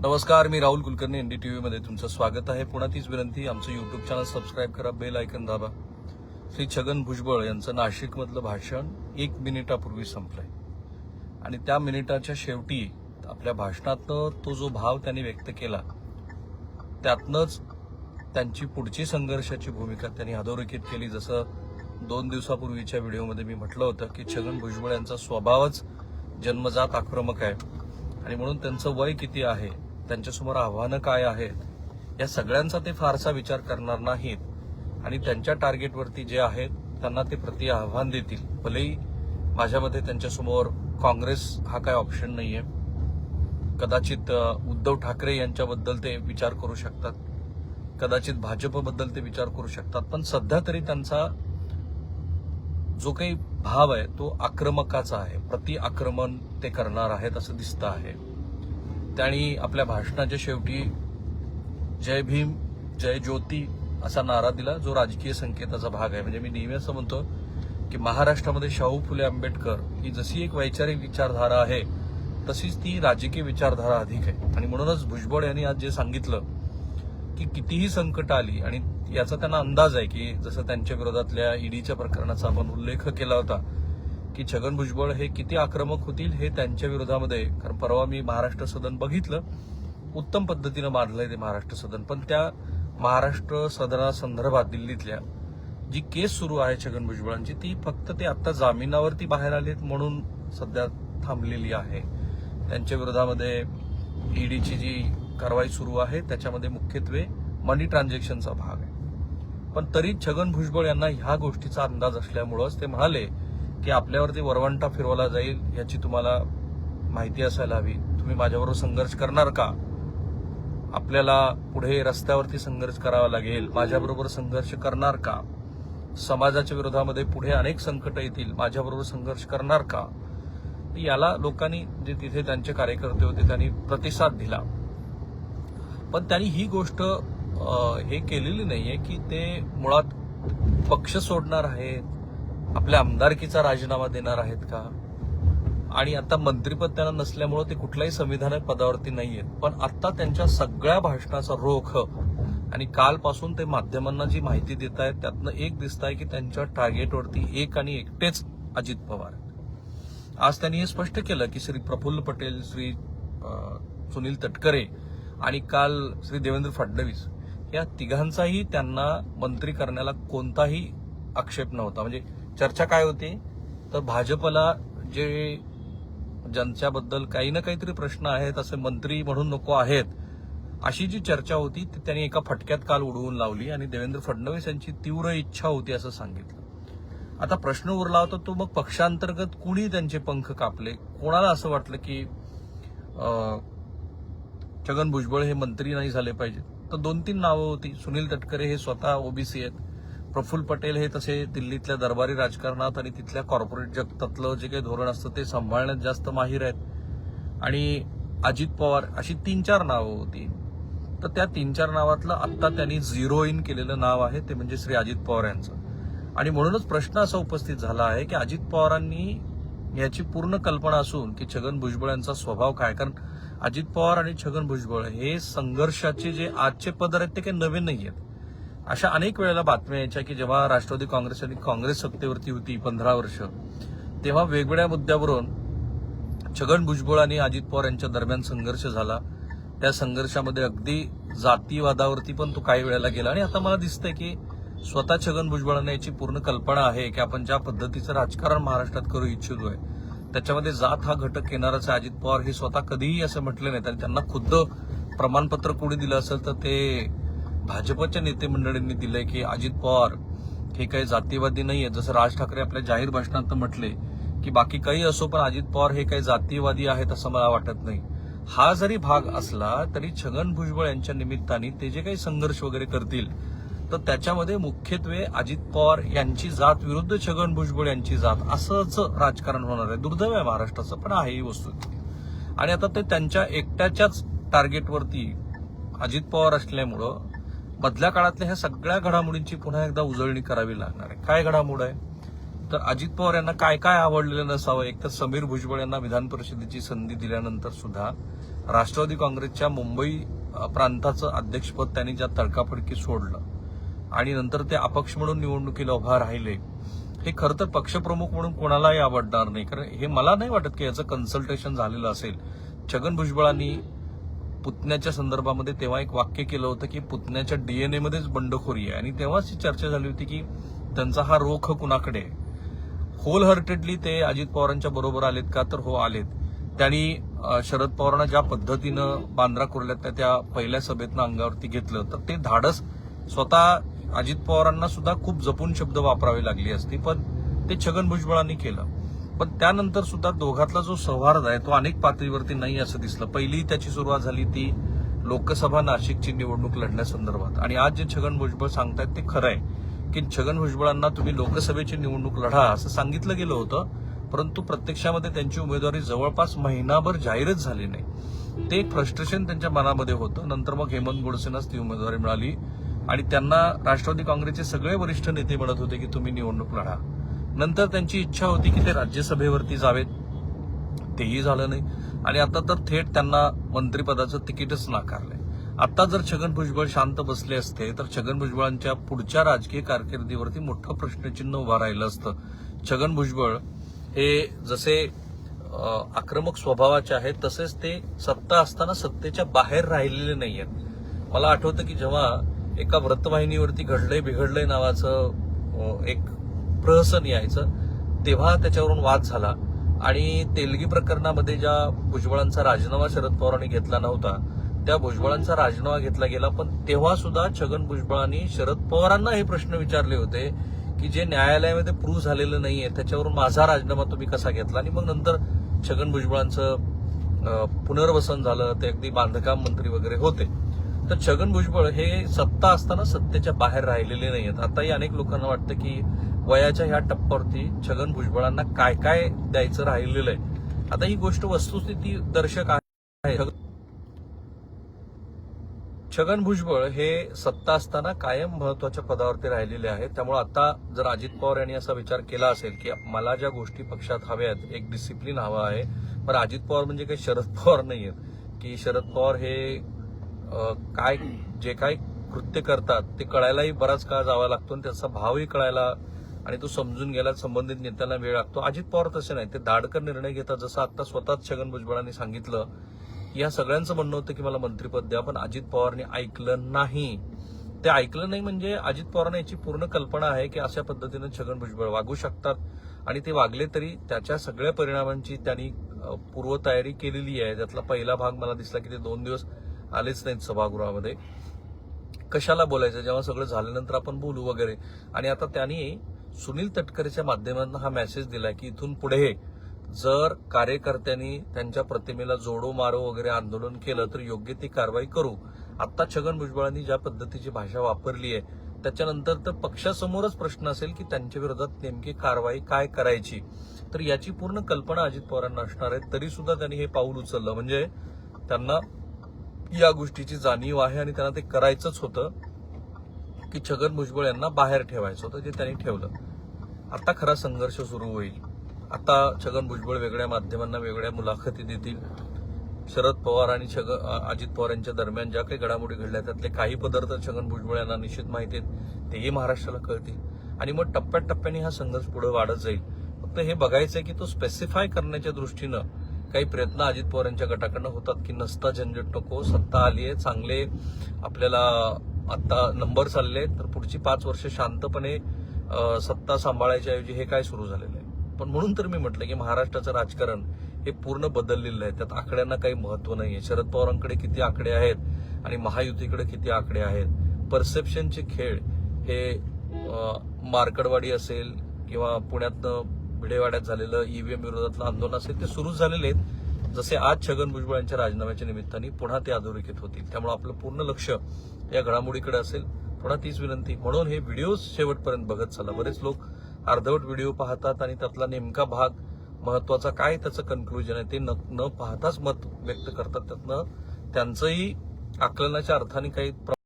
नमस्कार मी Rahul Kulkarni N D T व्हीमध्ये तुमचं स्वागत आहे. पुन्हा तीच विनंती आमचं युट्यूब चॅनल सबस्क्राईब करा बेल आयकन दाबा. श्री छगन भुजबळ यांचं नाशिकमधलं भाषण एक मिनिटापूर्वी संपलंय. आणि त्या मिनिटाच्या शेवटी आपल्या भाषणातनं तो जो भाव त्यांनी व्यक्त केला त्यातनंच त्यांची पुढची संघर्षाची भूमिका त्यांनी अधोरेखित केली. जसं दोन दिवसापूर्वीच्या व्हिडिओमध्ये मी म्हटलं होतं की छगन भुजबळ यांचा स्वभावच जन्मजात आक्रमक आहे. आणि म्हणून त्यांचं वय किती आहे त्यांच्यासमोर आव्हानं काय आहेत? या सगळ्यांचा ते फारसा विचार करणार नाहीत. आणि त्यांच्या टार्गेटवरती जे आहेत त्यांना ते प्रति आव्हान देतील. भलेही माझ्यामध्ये त्यांच्यासमोर काँग्रेस हा काय ऑप्शन नाहीये. कदाचित उद्धव ठाकरे यांच्याबद्दल ते विचार करू शकतात. कदाचित भाजपबद्दल ते विचार करू शकतात. पण सध्या तरी त्यांचा जो काही भाव आहे तो आक्रमकाचा आहे. प्रति आक्रमण ते करणार आहेत असं दिसतं आहे. त्यांनी आपल्या भाषणाच्या शेवटी जय भीम जय ज्योती असा नारा दिला जो राजकीय संकेताचा भाग आहे. म्हणजे मी नेहमी असं म्हणतो की महाराष्ट्रामध्ये शाहू फुले आंबेडकर ही जशी एक वैचारिक विचारधारा आहे तशीच ती राजकीय विचारधारा अधिक आहे. आणि म्हणूनच भुजबळ यांनी आज जे सांगितलं की कितीही संकट आली आणि याचा त्यांना अंदाज आहे की जसं त्यांच्या विरोधातल्या ईडीच्या प्रकरणाचा आपण उल्लेख केला होता की छगन भुजबळ हे किती आक्रमक होतील हे त्यांच्या विरोधामध्ये कारण परवा मी महाराष्ट्र सदन बघितलं उत्तम पद्धतीनं मांडलंय ते महाराष्ट्र सदन. पण त्या महाराष्ट्र सदनासंदर्भात दिल्लीतल्या जी केस सुरू आहे छगन भुजबळांची ती फक्त ते आता जामिनावरती बाहेर आलेत म्हणून सध्या थांबलेली आहे. त्यांच्या विरोधामध्ये ईडीची जी कारवाई सुरू आहे त्याच्यामध्ये मुख्यत्वे मनी ट्रान्झॅक्शनचा भाग आहे. पण तरी छगन भुजबळ यांना ह्या गोष्टीचा अंदाज असल्यामुळंच ते म्हणाले की आपल्यावरती वरवंटा फिरवला जाईल याची तुम्हाला माहिती असायला हवी. तुम्ही माझ्याबरोबर संघर्ष करणार का? आपल्याला पुढे रस्त्यावरती संघर्ष करावा लागेल. माझ्याबरोबर संघर्ष करणार का? समाजाच्या विरोधामध्ये पुढे अनेक संकट येतील. माझ्याबरोबर संघर्ष करणार का? याला लोकांनी जे तिथे त्यांचे कार्यकर्ते होते त्यांनी प्रतिसाद दिला. पण त्यांनी ही गोष्ट हे केलेली नाहीये की ते मुळात पक्ष सोडणार आहेत आपल्या आमदारकीचा राजीनामा देणार आहेत का? आणि आता मंत्रीपद त्यांना नसल्यामुळे ते कुठल्याही संविधान पदावरती नाही आहेत पण आता त्यांच्या सगळ्या भाषणाचा रोख आणि कालपासून ते माध्यमांना जी माहिती देत आहेत त्यातनं एक दिसत आहे की त्यांच्या टार्गेटवरती एक आणि एकटेच अजित पवार आज त्यांनी हे स्पष्ट केलं की श्री प्रफुल्ल पटेल श्री सुनील तटकरे आणि काल श्री देवेंद्र फडणवीस या तिघांचाही त्यांना मंत्री करण्याला कोणताही आक्षेप नव्हता. म्हणजे चर्चा काय होती? तर भाजपला जे ज्यांच्याबद्दल काही ना काहीतरी प्रश्न आहेत असे मंत्री म्हणून नको आहेत अशी जी चर्चा होती ती त्यांनी एका फटक्यात काल उडवून लावली आणि देवेंद्र फडणवीस यांची तीव्र इच्छा होती असं सांगितलं. आता प्रश्न उरला होता तो मग पक्षांतर्गत कुणी त्यांचे पंख कापले? कोणाला असं वाटलं की छगन भुजबळ हे मंत्री नाही झाले पाहिजेत? तर दोन तीन नावं होती. सुनील तटकरे हे स्वतः ओबीसी आहेत. प्रफुल्ल पटेल हे तसे दिल्लीतल्या दरबारी राजकारणात आणि तिथल्या कॉर्पोरेट जगतातलं जे काही धोरण असतं ते सांभाळण्यात जास्त माहीर आहेत. आणि अजित पवार अशी तीन चार नावं होती. तर त्या तीन चार नावातलं आत्ता त्यांनी झिरो इन केलेलं नाव आहे ते म्हणजे श्री अजित पवार यांचं. आणि म्हणूनच प्रश्न असा उपस्थित झाला आहे की अजित पवारांनी याची पूर्ण कल्पना असून की छगन भुजबळ यांचा स्वभाव काय? कारण अजित पवार आणि छगन भुजबळ हे संघर्षाचे जे आजचे पदर आहेत ते काही नवीन नाही आहेत अशा अनेक वेळेला बातम्या यायच्या की जेव्हा राष्ट्रवादी काँग्रेस आणि काँग्रेस सत्तेवरती होती पंधरा वर्ष तेव्हा वेगवेगळ्या मुद्द्यावरून छगन भुजबळ आणि अजित पवार यांच्या दरम्यान संघर्ष झाला. त्या संघर्षामध्ये अगदी जातीवादावरती पण तो काही वेळेला गेला. आणि आता मला दिसतंय की स्वतः छगन भुजबळांना याची पूर्ण कल्पना आहे की आपण ज्या पद्धतीचं राजकारण महाराष्ट्रात करू इच्छितोय त्याच्यामध्ये जात हा घटक येणारच आहे. अजित पवार हे स्वतः कधीही असं म्हटले नाहीत आणि त्यांना खुद्द प्रमाणपत्र कोणी दिलं असेल तर ते भाजपच्या नेते मंडळींनी दिलंय की अजित पवार हे काही जातीवादी नाहीये. जसं राज ठाकरे आपल्या जाहीर भाषणात म्हटले की बाकी काही असो पण अजित पवार हे काही जातीवादी आहेत असं मला वाटत नाही. हा जरी भाग असला तरी छगन भुजबळ यांच्या निमित्ताने ते जे काही संघर्ष वगैरे करतील तर त्याच्यामध्ये मुख्यत्वे अजित पवार यांची जात विरुद्ध छगन भुजबळ यांची जात असंच राजकारण होणार आहे. दुर्दैव आहे महाराष्ट्राचं पण आहे ही वस्तू. आणि आता ते त्यांच्या एकट्याच्याच टार्गेटवरती अजित पवार असल्यामुळं मधल्या काळातल्या ह्या सगळ्या घडामोडींची पुन्हा एकदा उजळणी करावी लागणार आहे. काय घडामोड आहे? तर अजित पवार यांना काय काय आवडलेलं नसावं? एक तर समीर भुजबळ यांना विधान परिषदेची संधी दिल्यानंतर सुद्धा राष्ट्रवादी काँग्रेसच्या मुंबई प्रांताचं अध्यक्षपद त्यांनी ज्या तडकाफडकी सोडलं आणि नंतर ते अपक्ष म्हणून निवडणुकीला उभा राहिले हे खरं तर पक्षप्रमुख म्हणून कोणालाही आवडणार नाही. कारण हे मला नाही वाटत की याचं कन्सल्टेशन झालेलं असेल. छगन भुजबळांनी पुतण्याच्या संदर्भामध्ये तेव्हा एक वाक्य केलं होतं की पुतण्याच्या डीएनए मध्येच बंडखोरी आहे. आणि तेव्हाच ही चर्चा झाली होती की त्यांचा हा रोख कुणाकडे होल हार्टेडली ते अजित पवारांच्या बरोबर आलेत का? तर हो आलेत. त्यांनी शरद पवारांना ज्या पद्धतीनं बांद्रा कुर्ल्यातल्या त्या पहिल्या सभेतनं अंगावरती घेतलं तर ते धाडस स्वतः अजित पवारांना सुद्धा खूप जपून शब्द वापरावे लागले असते. पण ते छगन भुजबळांनी केलं. पण त्यानंतर सुद्धा दोघातला जो सौहार्द आहे तो अनेक पातळीवरती नाही असं दिसलं. पहिली त्याची सुरुवात झाली ती लोकसभा नाशिकची निवडणूक लढण्यासंदर्भात आणि आज जे छगन भुजबळ सांगतायत ते खरं आहे की छगन भुजबळांना तुम्ही लोकसभेची निवडणूक लढा असं सांगितलं गेलं होतं परंतु प्रत्यक्षामध्ये त्यांची उमेदवारी जवळपास महिनाभर जाहीरच झाली नाही. ते एक फ्रस्ट्रेशन त्यांच्या मनामध्ये होतं. नंतर मग हेमंत गोडसेनाच ती उमेदवारी मिळाली. आणि त्यांना राष्ट्रवादी काँग्रेसचे सगळे वरिष्ठ नेते म्हणत होते की तुम्ही निवडणूक लढा. नंतर त्यांची इच्छा होती की ते राज्यसभेवरती जावेत. तेही झालं नाही. आणि आता तर थेट त्यांना मंत्रिपदाचं तिकीटच नाकारलंय. आता जर छगन भुजबळ शांत बसले असते तर छगन भुजबळांच्या पुढच्या राजकीय कारकिर्दीवरती मोठं प्रश्नचिन्ह उभं राहिलं असतं. छगन भुजबळ हे जसे आक्रमक स्वभावाचे आहेत तसेच ते सत्ता असताना सत्तेच्या बाहेर राहिलेले नाही आहेत मला आठवतं की जेव्हा एका व्रतवाहिनीवरती घडलंय बिघडलंय नावाचं एक प्रहसन यायचं. तेव्हा त्याच्यावरून वाद झाला. आणि तेलगी प्रकरणामध्ये ज्या भुजबळांचा राजीनामा शरद पवारांनी घेतला नव्हता त्या भुजबळांचा राजीनामा घेतला गेला. पण तेव्हा सुद्धा छगन भुजबळांनी शरद पवारांना हे प्रश्न विचारले होते की जे न्यायालयामध्ये प्रूव्ह झालेलं नाहीये त्याच्यावरून माझा राजीनामा तुम्ही कसा घेतला? आणि मग नंतर छगन भुजबळांचं पुनर्वसन झालं. ते अगदी बांधकाम मंत्री वगैरे होते. तर छगन भुजबळ हे सत्ता असताना सत्तेच्या बाहेर राहिलेले नाही आहेत आताही अनेक लोकांना वाटतं की वयाच्या ह्या टप्प्यावरती छगन भुजबळांना काय काय द्यायचं राहिलेलं आहे? आता ही गोष्ट वस्तुस्थिती दर्शक आहे. छगन भुजबळ हे सत्ता असताना कायम महत्त्वाच्या पदावरती राहिलेले आहेत. त्यामुळे आता जर अजित पवार यांनी असा विचार केला असेल की मला ज्या गोष्टी पक्षात हव्यात एक डिसिप्लिन हवा आहे पण अजित पवार म्हणजे काही शरद पवार नाही आहेत की शरद पवार हे काय जे काय कृत्य करतात ते कळायलाही बराच काळ जावा लागतो आणि त्याचा भावही कळायला आणि तो समजून घ्यायला संबंधित नेत्यांना वेळ लागतो. अजित पवार तसे नाही. ते दाडकर निर्णय घेतात. जसं आता स्वतःच छगन भुजबळांनी सांगितलं या सगळ्यांचं म्हणणं होतं की मला मंत्रिपद द्या पण अजित पवारने ऐकलं नाही. ते ऐकलं नाही म्हणजे अजित पवारांना याची पूर्ण कल्पना आहे की अशा पद्धतीनं छगन भुजबळ वागू शकतात. आणि ते वागले तरी त्याच्या सगळ्या परिणामांची त्यांनी पूर्वतयारी केलेली आहे. त्यातला पहिला भाग मला दिसला की ते दोन दिवस आलेच नाहीत सभागृहामध्ये. कशाला बोलायचं? जेव्हा सगळं झाल्यानंतर आपण बोलू वगैरे. आणि आता त्यांनी सुनील तटकरेच्या माध्यमातून हा मेसेज दिला की इथून पुढे जर कार्यकर्त्यांनी त्यांच्या प्रतिमेला जोडो मारो वगैरे आंदोलन केलं तर योग्य ती कारवाई करू. आता छगन भुजबळांनी ज्या पद्धतीची भाषा वापरली आहे त्याच्यानंतर तर पक्षासमोरच प्रश्न असेल की त्यांच्या विरोधात नेमकी कारवाई काय करायची? तर याची पूर्ण कल्पना अजित पवारांना असणार आहे. तरी सुद्धा त्यांनी हे पाऊल उचललं. म्हणजे त्यांना या गोष्टीची जाणीव आहे आणि त्यांना ते करायचंच होतं की छगन भुजबळ यांना बाहेर ठेवायचं होतं जे त्यांनी ठेवलं. आता खरा संघर्ष सुरू होईल. आता छगन भुजबळ वेगळ्या माध्यमांना वेगळ्या मुलाखती देतील शरद पवार आणि छग अजित पवार यांच्या दरम्यान ज्या काही घडामोडी घडल्या त्यातले काही पदार्थ छगन भुजबळ यांना निश्चित माहिती आहेत तेही महाराष्ट्राला कळतील. आणि मग टप्प्याटप्प्याने हा संघर्ष पुढे वाढत जाईल. फक्त हे बघायचं आहे की तो स्पेसिफाय करण्याच्या दृष्टीनं काही प्रयत्न अजित पवार यांच्या गटाकडनं होतात की नसता झंझट नको सत्ता आली आहे चांगले आपल्याला आता नंबर चालले तर पुढची पाच वर्ष शांतपणे सत्ता सांभाळायच्या ऐवजी हे काय सुरू झालेलं आहे? पण म्हणून तर मी म्हटलं की महाराष्ट्राचं राजकारण हे पूर्ण बदललेलं आहे. त्यात आकड्यांना काही महत्त्व आहे. शरद पवारांकडे किती आकडे आहेत आणि महायुतीकडे किती आकडे आहेत? परसेप्शनचे खेळ हे मार्कडवाडी असेल किंवा पुण्यातनं भिडेवाड्यात झालेलं ईव्हीएम विरोधातलं आंदोलन असेल ते सुरू झालेले आहेत. जसे आज छगन भुजबळ यांच्या राजीनाम्याच्या निमित्ताने पुन्हा ते अधोरेखित होतील. त्यामुळे आपलं पूर्ण लक्ष या घडामोडीकडे असेल. पुन्हा तीच विनंती. म्हणून हे व्हिडिओ शेवटपर्यंत बघत चला. बरेच लोक अर्धवट व्हिडिओ पाहतात आणि त्यातला नेमका भाग महत्त्वाचा काय त्याचं कन्क्लुजन आहे ते न न पाहताच मत व्यक्त करतात. त्यातनं त्यांचंही आकलनाच्या अर्थाने काही